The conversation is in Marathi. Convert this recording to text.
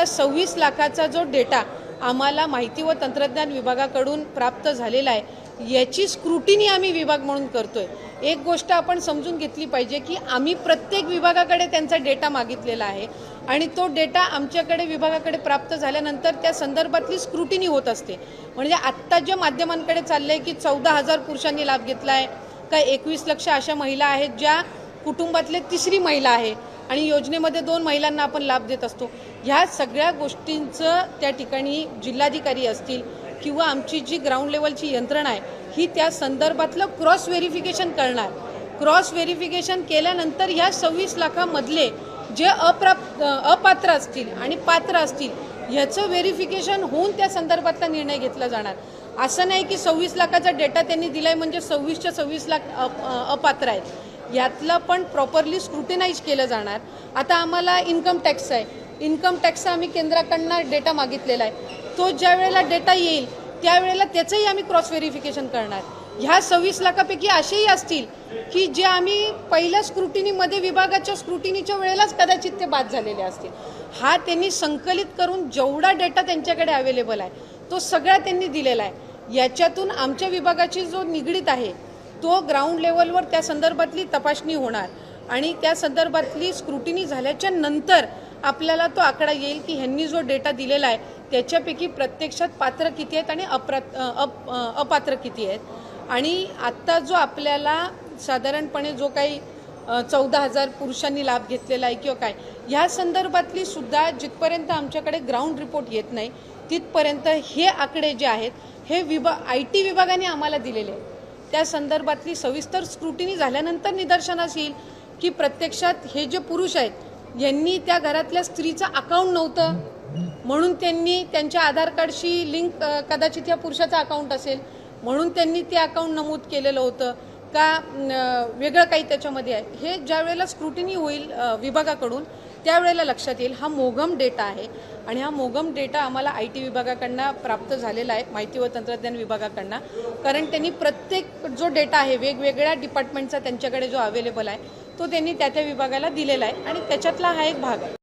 आता सव्वीस लाखाचा जो डेटा आम्हाला माहिती व तंत्रज्ञान विभागाकडून प्राप्त झालेला आहे याची स्क्रुटिनी आम्ही विभाग म्हणून करतोय. एक गोष्ट आपण समजून घेतली पाहिजे की आम्ही प्रत्येक विभागाकडे त्यांचा डेटा मागितलेला आहे आणि तो डेटा आमच्याकडे विभागाकडे प्राप्त झाल्यानंतर त्या संदर्भातली स्क्रुटिनी होत असते. म्हणजे आत्ता ज्या माध्यमांकडे चाललंय की चौदा हजार पुरुषांनी लाभ घेतला आहे का एकवीस लक्ष अशा महिला आहेत ज्या कुटुंबातले तिसरी महिला आहे आणि योजनेमध्ये दोन महिलांना आपण लाभ देत असतो. ह्या सगळ्या गोष्टींचं त्या ठिकाणी जिल्हाधिकारी असतील किंवा आमची जी ग्राउंड लेवलची यंत्रणा आहे ही त्या संदर्भातलं क्रॉस व्हेरिफिकेशन करणार. क्रॉस व्हेरिफिकेशन केल्यानंतर ह्या सव्वीस लाखामधले जे अप्राप्त अपात्र असतील आणि पात्र असतील ह्याचं व्हेरिफिकेशन होऊन त्या संदर्भातला निर्णय घेतला जाणार. असं नाही की सव्वीस लाखाचा डेटा त्यांनी दिलाय म्हणजे सव्वीसच्या सव्वीस लाख अप- अपात्र आहेत. यातलं पण प्रॉपरली स्क्रुटिनाईज केलं जाणार. आता आम्हाला इन्कम टॅक्स आहे. इन्कम टॅक्सचा आम्ही केंद्राकडनं डेटा मागितलेला आहे. तो ज्या वेळेला डेटा येईल त्यावेळेला त्याचंही आम्ही क्रॉस व्हेरिफिकेशन करणार. ह्या सव्वीस लाखापैकी असेही असतील की जे आम्ही पहिल्या स्क्रुटिनीमध्ये विभागाच्या स्क्रुटिनीच्या वेळेलाच कदाचित ते बाद झालेले असतील. हा त्यांनी संकलित करून जेवढा डेटा त्यांच्याकडे अवेलेबल आहे तो सगळा त्यांनी दिलेला आहे. याच्यातून आमच्या विभागाची जो निगडीत आहे तो ग्राउंड लेवलवर त्या संदर्भातली तपासणी होणार. आणि त्या संदर्भातली स्क्रुटिनी झाल्याच्यानंतर आपल्याला तो आकडा येईल की ह्यांनी जो डेटा दिलेला आहे त्याच्यापैकी प्रत्यक्षात पात्र किती आहेत आणि अप्रा अप अपात्र किती आहेत. आणि आत्ता जो आपल्याला साधारणपणे जो काही चौदा हजार पुरुषांनी लाभ घेतलेला आहे किंवा काय ह्या संदर्भातली सुद्धा जिथपर्यंत आमच्याकडे ग्राउंड रिपोर्ट येत नाही तिथपर्यंत हे आकडे जे आहेत हे विभा आय टी विभागाने आम्हाला दिलेले आहेत. त्या संदर्भातली सविस्तर स्क्रुटिनी झाल्यानंतर निदर्शनास येईल की प्रत्यक्षात हे जे पुरुष आहेत यांनी त्या घरातल्या स्त्रीचं अकाउंट नव्हतं. म्हणून त्यांनी त्यांच्या आधार कार्डशी लिंक कदाचित या पुरुषाचं अकाउंट असेल म्हणून त्यांनी ते अकाउंट नमूद केलेलं होतं का वेगळं काही त्याच्यामध्ये आहे. हे ज्या वेळेला स्क्रुटिनी होईल विभागाकडून त्यावेळेला लक्षात येईल हा मोगम डेटा आहे. आणि हा मोगम डेटा आम्हाला आय टी विभागाकडनं प्राप्त झालेला आहे माहिती व तंत्रज्ञान विभागाकडनं. कारण त्यांनी प्रत्येक जो डेटा आहे वेगवेगळ्या डिपार्टमेंटचा त्यांच्याकडे जो अवेलेबल आहे तो त्यांनी त्या त्या विभागाला दिलेला आहे. आणि त्याच्यातला हा एक भाग आहे.